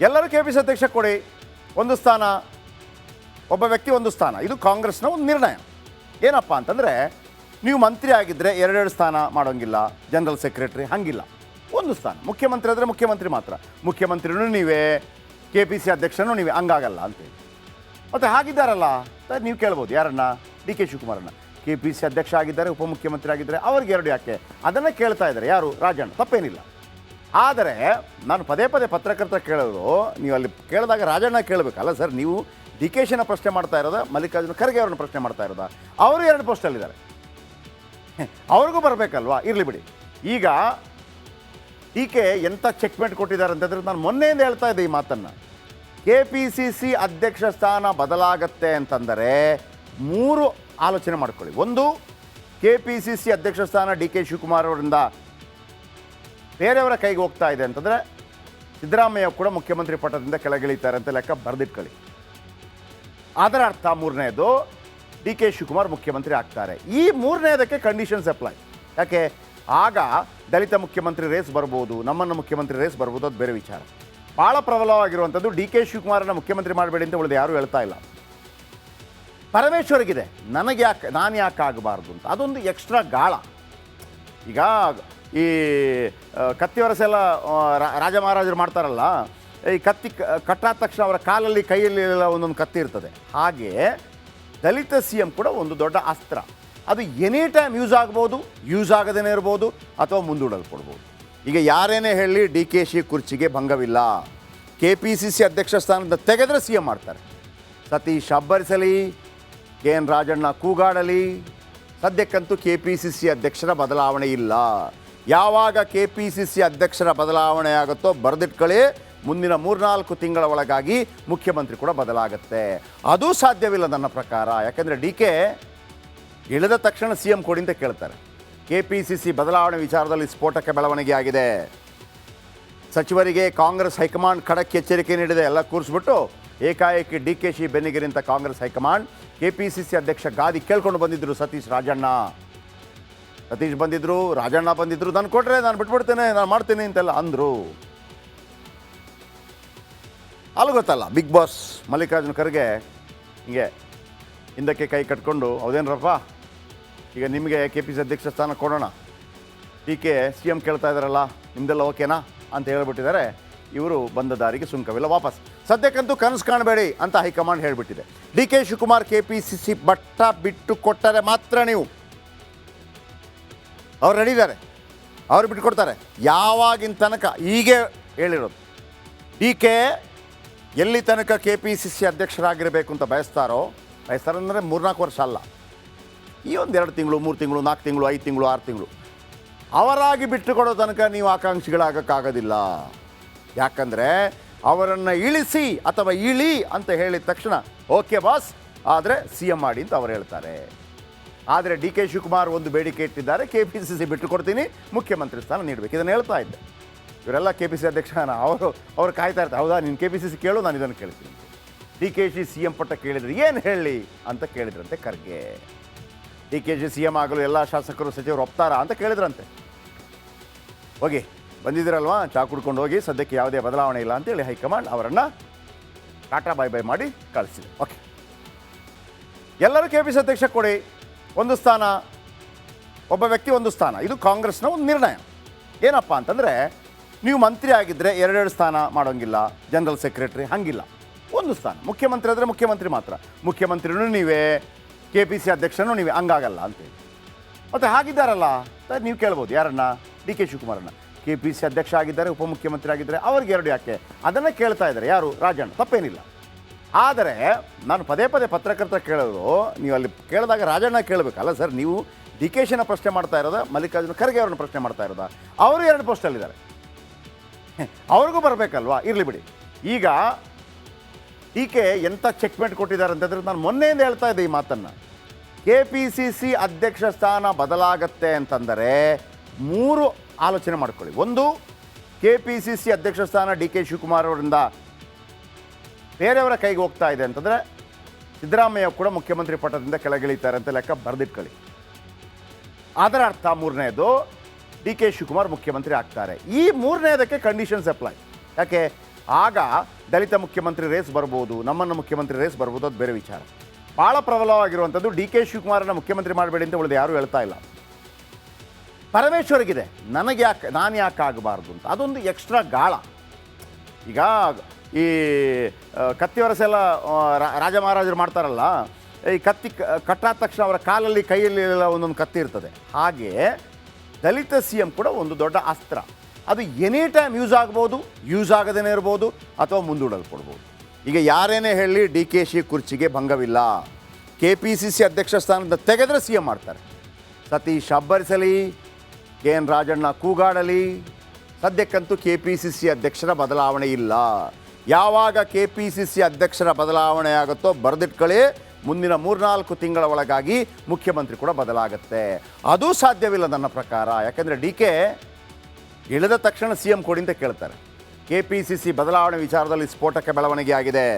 ಎಲ್ಲರೂ K P C ಅಧ್ಯಕ್ಷ ಕೊಡಿ. ಒಂದು ಸ್ಥಾನ, ಒಬ್ಬ ವ್ಯಕ್ತಿ ಒಂದು ಸ್ಥಾನ. ಇದು ಕಾಂಗ್ರೆಸ್ನ ಒಂದು ನಿರ್ಣಯ. ಏನಪ್ಪ ಅಂತಂದರೆ, ನೀವು ಮಂತ್ರಿ ಆಗಿದ್ದರೆ ಎರಡೆರಡು ಸ್ಥಾನ ಮಾಡೋಂಗಿಲ್ಲ, ಜನರಲ್ ಸೆಕ್ರೆಟರಿ ಹಂಗಿಲ್ಲ. ಒಂದು ಸ್ಥಾನ. ಮುಖ್ಯಮಂತ್ರಿ ಆದರೆ ಮುಖ್ಯಮಂತ್ರಿ ಮಾತ್ರ. ಮುಖ್ಯಮಂತ್ರಿನೂ ನೀವೇ ಕೆ ಪಿ ಸಿ ಅಧ್ಯಕ್ಷನೂ ನೀವೇ. ಹಂಗಾಗಲ್ಲ ಅಂತೇಳಿ ಮತ್ತು ಹಾಗಿದ್ದಾರಲ್ಲ ನೀವು ಕೇಳ್ಬೋದು. ಯಾರನ್ನ? ಡಿ ಕೆ ಶಿವಕುಮಾರನ್ನ. ಕೆ ಪಿ ಸಿ ಅಧ್ಯಕ್ಷ ಆಗಿದ್ದಾರೆ, ಉಪಮುಖ್ಯಮಂತ್ರಿ ಆಗಿದ್ದಾರೆ. ಅವ್ರಿಗೆ ಎರಡು ಯಾಕೆ? ಅದನ್ನು ಕೇಳ್ತಾ ಇದ್ದಾರೆ. ಯಾರು? ರಾಜಣ್ಣ. ತಪ್ಪೇನಿಲ್ಲ. ಆದರೆ ನಾನು ಪದೇ ಪದೇ ಪತ್ರಕರ್ತರ ಕೇಳೋದು, ನೀವು ಅಲ್ಲಿ ಕೇಳಿದಾಗ ರಾಜಣ್ಣ ಕೇಳಬೇಕಲ್ಲ ಸರ್, ನೀವು ಡಿ ಕೆ ಶಿನ ಪ್ರಶ್ನೆ ಮಾಡ್ತಾ ಇರೋದ, ಮಲ್ಲಿಕಾರ್ಜುನ ಖರ್ಗೆ ಅವ್ರನ್ನ ಪ್ರಶ್ನೆ ಮಾಡ್ತಾ ಇರೋದಾ? ಅವರು ಎರಡು ಪೋಸ್ಟಲ್ಲಿದ್ದಾರೆ ಅವ್ರಿಗೂ ಬರಬೇಕಲ್ವಾ? ಇರಲಿ ಬಿಡಿ. ಈಗ ಡಿ ಕೆ ಎಂಥ ಚೆಕ್ಮೆಂಟ್ ಕೊಟ್ಟಿದ್ದಾರೆ ಅಂತಂದ್ರೆ ನಾನು ಮೊನ್ನೆಯಿಂದ ಹೇಳ್ತಾ ಇದ್ದೆ ಈ ಮಾತನ್ನು. ಕೆ ಪಿ ಸಿ ಸಿ ಅಧ್ಯಕ್ಷ ಸ್ಥಾನ ಬದಲಾಗತ್ತೆ ಅಂತಂದರೆ ಮೂರು ಆಲೋಚನೆ ಮಾಡ್ಕೊಳ್ಳಿ. ಒಂದು, ಕೆ ಪಿ ಸಿ ಸಿ ಅಧ್ಯಕ್ಷ ಸ್ಥಾನ ಡಿ ಕೆ ಶಿವಕುಮಾರ್ ಅವರಿಂದ ಬೇರೆಯವರ ಕೈಗೆ ಹೋಗ್ತಾ ಇದೆ ಅಂತಂದರೆ ಸಿದ್ದರಾಮಯ್ಯ ಕೂಡ ಮುಖ್ಯಮಂತ್ರಿ ಪಟ್ಟದಿಂದ ಕೆಳಗಿಳಿತಾರೆ ಅಂತ ಲೆಕ್ಕ ಬರೆದಿಟ್ಕೊಳ್ಳಿ ಅದರ ಅರ್ಥ ಮೂರನೇದು, ಡಿ ಕೆ ಶಿವಕುಮಾರ್ ಮುಖ್ಯಮಂತ್ರಿ ಆಗ್ತಾರೆ. ಈ ಮೂರನೇದಕ್ಕೆ ಕಂಡೀಷನ್ಸ್ ಅಪ್ಲೈ ಯಾಕೆ? ಆಗ ದಲಿತ ಮುಖ್ಯಮಂತ್ರಿ ರೇಸ್ ಬರ್ಬೋದು, ನಮ್ಮನ್ನು ಮುಖ್ಯಮಂತ್ರಿ ರೇಸ್ ಬರ್ಬೋದು ಅದು ಬೇರೆ ವಿಚಾರ. ಭಾಳ ಪ್ರಬಲವಾಗಿರುವಂಥದ್ದು ಡಿ ಕೆ ಶಿವಕುಮಾರನ್ನ ಮುಖ್ಯಮಂತ್ರಿ ಮಾಡಬೇಡಿ ಅಂತ ಉಳಿದು ಯಾರೂ ಹೇಳ್ತಾ ಇಲ್ಲ. ಪರಮೇಶ್ವರಿಗಿದೆ ನನಗೆ ಯಾಕೆ ನಾನು ಯಾಕೆ ಆಗಬಾರ್ದು ಅಂತ. ಅದೊಂದು ಎಕ್ಸ್ಟ್ರಾ ಗಾಳ. ಈಗ ಈ ಕತ್ತಿ ವರಸೆಲ್ಲ ಎಲ್ಲ ರಾಜ ಮಹಾರಾಜರು ಮಾಡ್ತಾರಲ್ಲ, ಈ ಕತ್ತಿ ಕಟ್ಟಾದ ತಕ್ಷಣ ಅವರ ಕಾಲಲ್ಲಿ, ಕೈಯಲ್ಲಿ ಎಲ್ಲ ಒಂದೊಂದು ಕತ್ತಿ ಇರ್ತದೆ. ಹಾಗೆ ದಲಿತ ಸಿ ಎಂ ಕೂಡ ಒಂದು ದೊಡ್ಡ ಅಸ್ತ್ರ. ಅದು ಎನಿ ಟೈಮ್ ಯೂಸ್ ಆಗ್ಬೋದು, ಯೂಸ್ ಆಗದೇ ಇರ್ಬೋದು, ಅಥವಾ ಮುಂದೂಡಲ್ಪಡ್ಬೋದು. ಈಗ ಯಾರೇನೇ ಹೇಳಿ ಡಿ ಕೆ ಶಿ ಕುರ್ಚಿಗೆ ಭಂಗವಿಲ್ಲ, ಕೆ ಪಿ ಸಿ ಸಿ ಅಧ್ಯಕ್ಷ ಸ್ಥಾನದಿಂದ ತೆಗೆದ್ರೆ ಸಿ ಎಂ ಮಾಡ್ತಾರೆ. ಸತೀಶ್ ಅಬ್ಬರಿಸಲಿ, ಕೆ ಎನ್ ರಾಜಣ್ಣ ಕೂಗಾಡಲಿ, ಸದ್ಯಕ್ಕಂತೂ ಕೆ ಪಿ ಸಿ ಸಿ ಅಧ್ಯಕ್ಷರ ಬದಲಾವಣೆ ಇಲ್ಲ. ಯಾವಾಗ ಕೆ ಪಿ ಸಿ ಸಿ ಅಧ್ಯಕ್ಷರ ಬದಲಾವಣೆ ಆಗುತ್ತೋ ಬರೆದಿಟ್ಕೊಳ್ಳಿ. ಮುಂದಿನ ಮೂರ್ನಾಲ್ಕು ತಿಂಗಳ ಒಳಗಾಗಿ ಮುಖ್ಯಮಂತ್ರಿ ಕೂಡ ಬದಲಾಗುತ್ತೆ. ಅದು ಸಾಧ್ಯವಿಲ್ಲ ನನ್ನ ಪ್ರಕಾರ. ಯಾಕಂದರೆ ಡಿ ಕೆ ಇಳಿದ ತಕ್ಷಣ ಸಿ ಎಂ ಕೊಡಿ ಅಂತ ಕೇಳ್ತಾರೆ. ಕೆ ಪಿ ಸಿ ಸಿ ಬದಲಾವಣೆ ವಿಚಾರದಲ್ಲಿ ಸ್ಫೋಟಕ್ಕೆ ಬೆಳವಣಿಗೆ ಆಗಿದೆ. ಸಚಿವರಿಗೆ ಕಾಂಗ್ರೆಸ್ ಹೈಕಮಾಂಡ್ ಖಡಕ್ ಎಚ್ಚರಿಕೆ ನೀಡಿದೆ. ಎಲ್ಲ ಕೂರಿಸ್ಬಿಟ್ಟು ಏಕಾಏಕಿ D K Shi ಬೆನ್ನಿಗಿರಿಂತ Congress high command K P C C ಅಧ್ಯಕ್ಷ ಗಾದಿ ಕೇಳ್ಕೊಂಡು ಬಂದಿದ್ದರು ಸತೀಶ್ ರಾಜಣ್ಣ. ಸತೀಶ್ ಬಂದಿದ್ರು, ರಾಜಣ್ಣ ಬಂದಿದ್ರು, ನಾನು ಕೊಟ್ರೆ ನಾನು ಬಿಟ್ಬಿಡ್ತೇನೆ, ನಾನು ಮಾಡ್ತೀನಿ ಅಂತೆಲ್ಲ ಅಂದರು. ಅಲ್ಲಿ ಗೊತ್ತಲ್ಲ ಬಿಗ್ ಬಾಸ್ ಮಲ್ಲಿಕಾರ್ಜುನ ಖರ್ಗೆ ಹಿಂಗೆ ಹಿಂದಕ್ಕೆ ಕೈ ಕಟ್ಕೊಂಡು, ಹೌದೇನ್ರಪ್ಪ? ಈಗ ನಿಮಗೆ ಕೆ ಪಿ ಸಿ ಅಧ್ಯಕ್ಷ ಸ್ಥಾನ ಕೊಡೋಣ. ಟೀಕೆ ಕೆ ಸಿ ಎಂ ಕೇಳ್ತಾ ಇದ್ದಾರಲ್ಲ ನಿಮ್ದೆಲ್ಲ ಓಕೆನಾ? ಅಂತ ಹೇಳ್ಬಿಟ್ಟಿದ್ದಾರೆ. ಇವರು ಬಂದ ದಾರಿಗೆ ಸುಂಕವಿಲ್ಲ ವಾಪಸ್. ಸದ್ಯಕ್ಕಂತೂ ಕನಸು ಕಾಣಬೇಡಿ ಅಂತ high command ಹೇಳಿಬಿಟ್ಟಿದೆ. D K Shivakumar K P C C but ಬಿಟ್ಟು ಕೊಟ್ಟರೆ ಮಾತ್ರ ನೀವು ಅವ್ರು ರೆಡಿದ್ದಾರೆ ಅವ್ರು ಬಿಟ್ಕೊಡ್ತಾರೆ. ಯಾವಾಗಿನ ತನಕ? ಹೀಗೆ ಹೇಳಿರೋದು. ಡಿ ಕೆ ಎಲ್ಲಿ ತನಕ ಕೆ ಪಿ ಸಿ ಸಿ ಅಧ್ಯಕ್ಷರಾಗಿರಬೇಕು ಅಂತ ಬಯಸ್ತಾರೋ, ಬಯಸ್ತಾರೆ ಅಂದರೆ ಮೂರ್ನಾಲ್ಕು ವರ್ಷ ಅಲ್ಲ. ಈ ಒಂದು ಎರಡು ತಿಂಗಳು, ಮೂರು ತಿಂಗಳು, ನಾಲ್ಕು ತಿಂಗಳು, ಐದು ತಿಂಗಳು, ಆರು ತಿಂಗಳು. ಅವರಾಗಿ ಬಿಟ್ಟುಕೊಡೋ ತನಕ ನೀವು ಆಕಾಂಕ್ಷಿಗಳಾಗೋಕ್ಕಾಗೋದಿಲ್ಲ. ಯಾಕಂದರೆ ಅವರನ್ನು ಇಳಿಸಿ ಅಥವಾ ಇಳಿ ಅಂತ ಹೇಳಿದ ತಕ್ಷಣ, ಓಕೆ ಬಾಸ್, ಆದರೆ ಸಿ ಎಂ ಮಾಡಿ ಅಂತ ಅವ್ರು ಹೇಳ್ತಾರೆ. ಆದರೆ ಡಿ ಕೆ ಶಿವಕುಮಾರ್ ಒಂದು ಬೇಡಿಕೆ ಇಟ್ಟಿದ್ದಾರೆ. ಕೆ ಪಿ ಸಿ ಸಿ ಬಿಟ್ಟುಕೊಡ್ತೀನಿ. ಮುಖ್ಯಮಂತ್ರಿ ಸ್ಥಾನ ನೀಡಬೇಕು. ಇದನ್ನು ಹೇಳ್ತಾ ಇದ್ದೆ. ಇವರೆಲ್ಲ ಕೆ ಪಿ ಸಿ ಅಧ್ಯಕ್ಷ ಅವರು, ಅವ್ರು ಕಾಯ್ತಾ ಇರ್ತಾರೆ. ಹೌದಾ? ನೀನು ಕೆ ಪಿ ಸಿ ಸಿ ಕೇಳು, ನಾನು ಇದನ್ನು ಕೇಳ್ತೀನಿ D K Shi C M ಪಟ್ಟ ಕೇಳಿದ್ರು ಏನು ಹೇಳಿ ಅಂತ ಕೇಳಿದ್ರಂತೆ Kharge. D K ji C M ಆಗಲು ಎಲ್ಲ ಶಾಸಕರು, ಸಚಿವರು ಒಪ್ತಾರಾ ಅಂತ ಕೇಳಿದ್ರಂತೆ. ಹೋಗಿ, ಬಂದಿದ್ದೀರಲ್ವಾ? ಚಾ ಕುಡ್ಕೊಂಡು ಹೋಗಿ, ಸದ್ಯಕ್ಕೆ ಯಾವುದೇ ಬದಲಾವಣೆ ಇಲ್ಲ ಅಂತೇಳಿ ಹೈಕಮಾಂಡ್ ಅವರನ್ನು ಟಾಟಾ ಬೈ ಬೈ ಮಾಡಿ ಕಳಿಸಿದೆ. ಓಕೆ. ಎಲ್ಲರೂ ಕೆ ಪಿ ಸಿ ಅಧ್ಯಕ್ಷ ಕೊಡಿ. ಒಂದು ಸ್ಥಾನ, ಒಬ್ಬ ವ್ಯಕ್ತಿ ಒಂದು ಸ್ಥಾನ. ಇದು ಕಾಂಗ್ರೆಸ್ನ ಒಂದು ನಿರ್ಣಯ. ಏನಪ್ಪ ಅಂತಂದರೆ, ನೀವು ಮಂತ್ರಿ ಆಗಿದ್ದರೆ ಎರಡೆರಡು ಸ್ಥಾನ ಮಾಡೋಂಗಿಲ್ಲ, ಜನರಲ್ ಸೆಕ್ರೆಟರಿ ಹಂಗಿಲ್ಲ. ಒಂದು ಸ್ಥಾನ. ಮುಖ್ಯಮಂತ್ರಿ ಆದರೆ ಮುಖ್ಯಮಂತ್ರಿ ಮಾತ್ರ. ಮುಖ್ಯಮಂತ್ರಿನೂ ನೀವೇ ಕೆ ಪಿ ಸಿ ಅಧ್ಯಕ್ಷನೂ ನೀವೇ. ಹಂಗಾಗಲ್ಲ ಅಂತೇಳಿ. ಮತ್ತು ಹಾಗಿದ್ದಾರಲ್ಲ ನೀವು ಕೇಳ್ಬೋದು, ಯಾರನ್ನ? ಡಿ ಕೆ ಶಿವಕುಮಾರನ್ನ. ಕೆ ಪಿ ಸಿ ಅಧ್ಯಕ್ಷ ಆಗಿದ್ದಾರೆ, ಉಪಮುಖ್ಯಮಂತ್ರಿ ಆಗಿದ್ದಾರೆ, ಅವ್ರಿಗೆ ಎರಡು ಯಾಕೆ? ಅದನ್ನು ಕೇಳ್ತಾ ಇದ್ದಾರೆ. ಯಾರು? ರಾಜಣ್ಣ. ತಪ್ಪೇನಿಲ್ಲ. ಆದರೆ ನಾನು ಪದೇ ಪದೇ ಪತ್ರಕರ್ತರ ಕೇಳೋದು, ನೀವು ಅಲ್ಲಿ ಕೇಳಿದಾಗ ರಾಜಣ್ಣ ಕೇಳಬೇಕಲ್ಲ ಸರ್, ನೀವು ಡಿ ಕೆ ಶಿನ ಪ್ರಶ್ನೆ ಮಾಡ್ತಾ ಇರೋದ, ಮಲ್ಲಿಕಾರ್ಜುನ ಖರ್ಗೆ ಅವ್ರನ್ನ ಪ್ರಶ್ನೆ ಮಾಡ್ತಾ ಇರೋದಾ? ಅವರು ಎರಡು ಪೋಸ್ಟಲ್ಲಿದ್ದಾರೆ ಅವ್ರಿಗೂ ಬರಬೇಕಲ್ವಾ? ಇರಲಿ ಬಿಡಿ. ಈಗ ಡಿ ಕೆ ಎಂಥ ಚೆಕ್ಮೆಂಟ್ ಕೊಟ್ಟಿದ್ದಾರೆ ಅಂತಂದ್ರೆ ನಾನು ಮೊನ್ನೆಯಿಂದ ಹೇಳ್ತಾ ಇದ್ದೆ ಈ ಮಾತನ್ನು. ಕೆ ಪಿ ಸಿ ಸಿ ಅಧ್ಯಕ್ಷ ಸ್ಥಾನ ಬದಲಾಗತ್ತೆ ಅಂತಂದರೆ ಮೂರು ಆಲೋಚನೆ ಮಾಡ್ಕೊಳ್ಳಿ. ಒಂದು, ಕೆ ಪಿ ಸಿ ಸಿ ಅಧ್ಯಕ್ಷ ಸ್ಥಾನ ಡಿ ಕೆ ಶಿವಕುಮಾರ್ ಅವರಿಂದ ಬೇರೆಯವರ ಕೈಗೆ ಹೋಗ್ತಾ ಇದೆ ಅಂತಂದರೆ ಸಿದ್ದರಾಮಯ್ಯ ಕೂಡ ಮುಖ್ಯಮಂತ್ರಿ ಪಟ್ಟದಿಂದ ಕೆಳಗಿಳಿತಾರೆ ಅಂತ ಲೆಕ್ಕ ಬರೆದಿಟ್ಕೊಳ್ಳಿ. ಅದರ ಅರ್ಥ ಮೂರನೇದು, ಡಿ ಕೆ ಶಿವಕುಮಾರ್ ಮುಖ್ಯಮಂತ್ರಿ ಆಗ್ತಾರೆ. ಈ ಮೂರನೇದಕ್ಕೆ ಕಂಡೀಷನ್ಸ್ ಅಪ್ಲೈ ಯಾಕೆ? ಆಗ ದಲಿತ ಮುಖ್ಯಮಂತ್ರಿ ರೇಸ್ ಬರ್ಬೋದು, ನಮ್ಮನ್ನು ಮುಖ್ಯಮಂತ್ರಿ ರೇಸ್ ಬರ್ಬೋದು ಅದು ಬೇರೆ ವಿಚಾರ. ಭಾಳ ಪ್ರಬಲವಾಗಿರುವಂಥದ್ದು ಡಿ ಕೆ ಶಿವಕುಮಾರನ್ನ ಮುಖ್ಯಮಂತ್ರಿ ಮಾಡಬೇಡಿ ಅಂತ ಉಳಿದು ಯಾರೂ ಹೇಳ್ತಾ ಇಲ್ಲ. ಪರಮೇಶ್ವರ್ಗಿದೆ ನನಗೆ ಯಾಕೆ ನಾನು ಯಾಕೆ ಆಗಬಾರ್ದು ಅಂತ. ಅದೊಂದು ಎಕ್ಸ್ಟ್ರಾ ಗಾಳ. ಈಗ ಈ ಕತ್ತಿ ವರಸೆಲ್ಲ ಎಲ್ಲ ರಾಜ ಮಹಾರಾಜರು ಮಾಡ್ತಾರಲ್ಲ, ಈ ಕತ್ತಿ ಕಟ್ಟಾದ ತಕ್ಷಣ ಅವರ ಕಾಲಲ್ಲಿ, ಕೈಯಲ್ಲಿ ಎಲ್ಲ ಒಂದೊಂದು ಕತ್ತಿ ಇರ್ತದೆ. ಹಾಗೆ ದಲಿತ ಸಿ ಎಂ ಕೂಡ ಒಂದು ದೊಡ್ಡ ಅಸ್ತ್ರ. ಅದು ಎನಿ ಟೈಮ್ ಯೂಸ್ ಆಗ್ಬೋದು, ಯೂಸ್ ಆಗದೇ ಇರ್ಬೋದು, ಅಥವಾ ಮುಂದೂಡಲ್ಪಡ್ಬೋದು. ಈಗ ಯಾರೇನೇ ಹೇಳಿ ಡಿ ಕೆ ಶಿ ಕುರ್ಚಿಗೆ ಭಂಗವಿಲ್ಲ, ಕೆ ಪಿ ಸಿ ಸಿ ಅಧ್ಯಕ್ಷ ಸ್ಥಾನದಿಂದ ತೆಗೆದ್ರೆ ಸಿ ಎಂ ಮಾಡ್ತಾರೆ. ಸತೀಶ್ ಅಬ್ಬರಿಸಲಿ, ಕೆ ಎನ್ ರಾಜಣ್ಣ ಕೂಗಾಡಲಿ, ಸದ್ಯಕ್ಕಂತೂ ಕೆ ಪಿ ಸಿ ಸಿ ಅಧ್ಯಕ್ಷರ ಬದಲಾವಣೆ ಇಲ್ಲ. ಯಾವಾಗ ಕೆ ಪಿ ಸಿ ಸಿ ಅಧ್ಯಕ್ಷರ ಬದಲಾವಣೆ ಆಗುತ್ತೋ ಬರೆದಿಟ್ಕೊಳ್ಳಿ. ಮುಂದಿನ ಮೂರ್ನಾಲ್ಕು ತಿಂಗಳ ಒಳಗಾಗಿ ಮುಖ್ಯಮಂತ್ರಿ ಕೂಡ ಬದಲಾಗುತ್ತೆ. ಅದು ಸಾಧ್ಯವಿಲ್ಲ ನನ್ನ ಪ್ರಕಾರ. ಯಾಕಂದರೆ ಡಿ ಕೆ ಇಳಿದ ತಕ್ಷಣ ಸಿ ಎಂ ಕೊಡಿ ಅಂತ ಕೇಳ್ತಾರೆ. ಕೆ ಪಿ ಸಿ ಸಿ ಬದಲಾವಣೆ ವಿಚಾರದಲ್ಲಿ ಸ್ಫೋಟಕ್ಕೆ ಬೆಳವಣಿಗೆ ಆಗಿದೆ.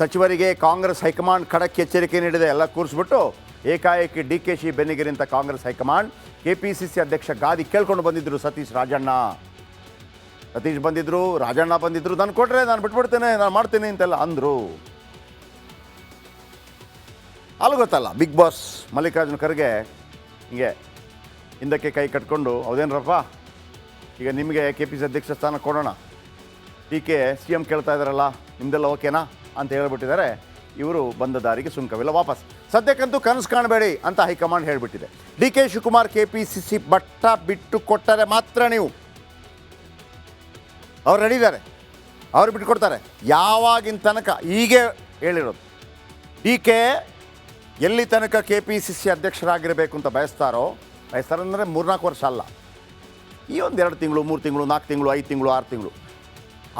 ಸಚಿವರಿಗೆ ಕಾಂಗ್ರೆಸ್ ಹೈಕಮಾಂಡ್ ಖಡಕ್ ಎಚ್ಚರಿಕೆ ನೀಡಿದೆ. ಎಲ್ಲ ಕೂರಿಸ್ಬಿಟ್ಟು ಏಕಾಏಕಿ D K Shi ಬೆನ್ನಿಗಿರಿಂತ Congress high command. K P C C ಅಧ್ಯಕ್ಷ ಗಾದಿ ಕೇಳ್ಕೊಂಡು ಬಂದಿದ್ದರು ಸತೀಶ್ ರಾಜಣ್ಣ. ಸತೀಶ್ ಬಂದಿದ್ರು, ರಾಜಣ್ಣ ಬಂದಿದ್ರು, ನಾನು ಕೊಟ್ರೆ ನಾನು ಬಿಟ್ಬಿಡ್ತೇನೆ, ನಾನು ಮಾಡ್ತೀನಿ ಅಂತೆಲ್ಲ ಅಂದರು. ಅಲ್ಲಿ ಗೊತ್ತಲ್ಲ ಬಿಗ್ ಬಾಸ್ ಮಲ್ಲಿಕಾರ್ಜುನ ಖರ್ಗೆ ಹಿಂಗೆ ಹಿಂದಕ್ಕೆ ಕೈ ಕಟ್ಕೊಂಡು, ಹೌದೇನ್ರಪ್ಪ, ಈಗ ನಿಮಗೆ ಕೆ ಪಿ ಸಿ ಅಧ್ಯಕ್ಷ ಸ್ಥಾನ ಕೊಡೋಣ. ಟೀಕೆ ಕೆ ಸಿ ಎಂ ಕೇಳ್ತಾ ಇದ್ದಾರಲ್ಲ ನಿಮ್ದೆಲ್ಲ ಓಕೆನಾ? ಅಂತ ಹೇಳ್ಬಿಟ್ಟಿದ್ದಾರೆ. ಇವರು ಬಂದ ದಾರಿಗೆ ಸುಂಕವಿಲ್ಲ ವಾಪಸ್. ಸದ್ಯಕ್ಕಂತೂ ಕನಸು ಕಾಣಬೇಡಿ ಅಂತ high command ಹೇಳಿಬಿಟ್ಟಿದೆ. D K Shivakumar K P C C but ಬಿಟ್ಟು ಕೊಟ್ಟರೆ ಮಾತ್ರ ನೀವು ಅವ್ರು ರೆಡಿದ್ದಾರೆ ಅವ್ರು ಬಿಟ್ಕೊಡ್ತಾರೆ. ಯಾವಾಗಿನ ತನಕ? ಹೀಗೆ ಹೇಳಿರೋದು. ಡಿ ಕೆ ಎಲ್ಲಿ ತನಕ ಕೆ ಪಿ ಸಿ ಸಿ ಅಧ್ಯಕ್ಷರಾಗಿರಬೇಕು ಅಂತ ಬಯಸ್ತಾರೋ, ಬಯಸ್ತಾರೆ ಅಂದರೆ ಮೂರ್ನಾಲ್ಕು ವರ್ಷ ಅಲ್ಲ. ಈ ಒಂದು ಎರಡು ತಿಂಗಳು, ಮೂರು ತಿಂಗಳು, ನಾಲ್ಕು ತಿಂಗಳು, ಐದು ತಿಂಗಳು, ಆರು ತಿಂಗಳು.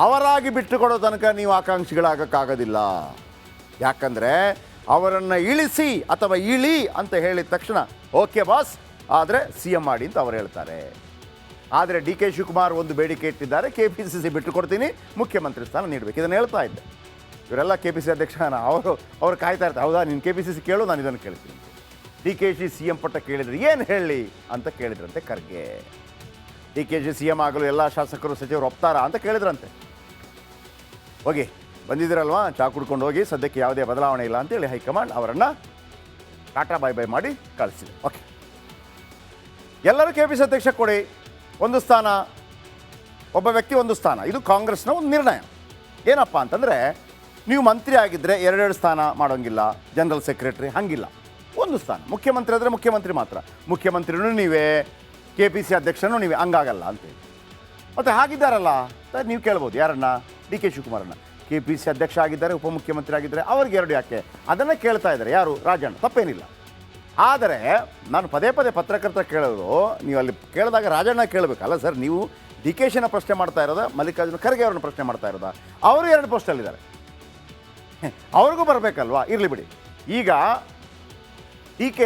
ಅವರಾಗಿ ಬಿಟ್ಟುಕೊಡೋ ತನಕ ನೀವು ಆಕಾಂಕ್ಷಿಗಳಾಗೋಕ್ಕಾಗೋದಿಲ್ಲ. ಯಾಕಂದರೆ ಅವರನ್ನು ಇಳಿಸಿ ಅಥವಾ ಇಳಿ ಅಂತ ಹೇಳಿದ ತಕ್ಷಣ, ಓಕೆ ಬಾಸ್, ಆದರೆ ಸಿ ಎಂ ಮಾಡಿ ಅಂತ ಅವ್ರು ಹೇಳ್ತಾರೆ. ಆದರೆ ಡಿ ಕೆ ಶಿವಕುಮಾರ್ ಒಂದು ಬೇಡಿಕೆ ಇಟ್ಟಿದ್ದಾರೆ. ಕೆ ಪಿ ಸಿ ಸಿ ಬಿಟ್ಟುಕೊಡ್ತೀನಿ. ಮುಖ್ಯಮಂತ್ರಿ ಸ್ಥಾನ ನೀಡಬೇಕು. ಇದನ್ನು ಹೇಳ್ತಾ ಇದ್ದೆ. ಇವರೆಲ್ಲ ಕೆ ಪಿ ಸಿ ಅಧ್ಯಕ್ಷ ಅವರು, ಅವ್ರು ಕಾಯ್ತಾ ಇರ್ತಾರೆ. ಹೌದಾ? ನೀನು ಕೆ ಪಿ ಸಿ ಸಿ ಕೇಳು, ನಾನು ಇದನ್ನು ಕೇಳ್ತೀನಿ D K Shi C M ಪಟ್ಟ ಕೇಳಿದ್ರು ಏನು ಹೇಳಿ ಅಂತ ಕೇಳಿದ್ರಂತೆ Kharge. D K ji C M ಆಗಲು ಎಲ್ಲ ಶಾಸಕರು, ಸಚಿವರು ಒಪ್ತಾರಾ ಅಂತ ಕೇಳಿದ್ರಂತೆ. ಹೋಗಿ. ಬಂದಿದ್ದೀರಲ್ವಾ? ಚಾ ಕುಡ್ಕೊಂಡು ಹೋಗಿ. ಸದ್ಯಕ್ಕೆ ಯಾವುದೇ ಬದಲಾವಣೆ ಇಲ್ಲ ಅಂತೇಳಿ ಹೈಕಮಾಂಡ್ ಅವರನ್ನು ಟಾಟಾ ಬೈ ಬೈ ಮಾಡಿ ಕಳಿಸಿದೆ. ಓಕೆ. ಎಲ್ಲರೂ ಕೆ ಪಿ ಸಿ ಅಧ್ಯಕ್ಷ ಕೊಡಿ. ಒಂದು ಸ್ಥಾನ, ಒಬ್ಬ ವ್ಯಕ್ತಿ ಒಂದು ಸ್ಥಾನ. ಇದು ಕಾಂಗ್ರೆಸ್ನ ಒಂದು ನಿರ್ಣಯ. ಏನಪ್ಪ ಅಂತಂದರೆ, ನೀವು ಮಂತ್ರಿ ಆಗಿದ್ದರೆ ಎರಡೆರಡು ಸ್ಥಾನ ಮಾಡೋಂಗಿಲ್ಲ, ಜನರಲ್ ಸೆಕ್ರೆಟರಿ ಹಂಗಿಲ್ಲ. ಒಂದು ಸ್ಥಾನ. ಮುಖ್ಯಮಂತ್ರಿ ಆದರೆ ಮುಖ್ಯಮಂತ್ರಿ ಮಾತ್ರ. ಮುಖ್ಯಮಂತ್ರಿನೂ ನೀವೇ ಕೆ ಪಿ ಸಿ ಅಧ್ಯಕ್ಷನೂ ನೀವೇ. ಹಂಗಾಗಲ್ಲ ಅಂತೇಳಿ. ಮತ್ತು ಹಾಗಿದ್ದಾರಲ್ಲ ನೀವು ಕೇಳ್ಬೋದು, ಯಾರನ್ನ? ಡಿ ಕೆ ಶಿವಕುಮಾರನ್ನ. ಕೆ ಪಿ ಸಿ ಅಧ್ಯಕ್ಷ ಆಗಿದ್ದಾರೆ, ಉಪಮುಖ್ಯಮಂತ್ರಿ ಆಗಿದ್ದಾರೆ, ಅವ್ರಿಗೆ ಎರಡು ಯಾಕೆ? ಅದನ್ನು ಕೇಳ್ತಾ ಇದ್ದಾರೆ. ಯಾರು? ರಾಜಣ್ಣ. ತಪ್ಪೇನಿಲ್ಲ. ಆದರೆ ನಾನು ಪದೇ ಪದೇ ಪತ್ರಕರ್ತರ ಕೇಳೋದು, ನೀವು ಅಲ್ಲಿ ಕೇಳಿದಾಗ ರಾಜಣ್ಣ ಕೇಳಬೇಕಲ್ಲ ಸರ್, ನೀವು ಡಿ ಕೆ ಶಿನ ಪ್ರಶ್ನೆ ಮಾಡ್ತಾ ಇರೋದ, ಮಲ್ಲಿಕಾರ್ಜುನ ಖರ್ಗೆ ಅವ್ರನ್ನ ಪ್ರಶ್ನೆ ಮಾಡ್ತಾ ಇರೋದಾ? ಅವರು ಎರಡು ಪೋಸ್ಟಲ್ಲಿದ್ದಾರೆ ಅವ್ರಿಗೂ ಬರಬೇಕಲ್ವಾ? ಇರಲಿ ಬಿಡಿ. ಈಗ ಡಿ ಕೆ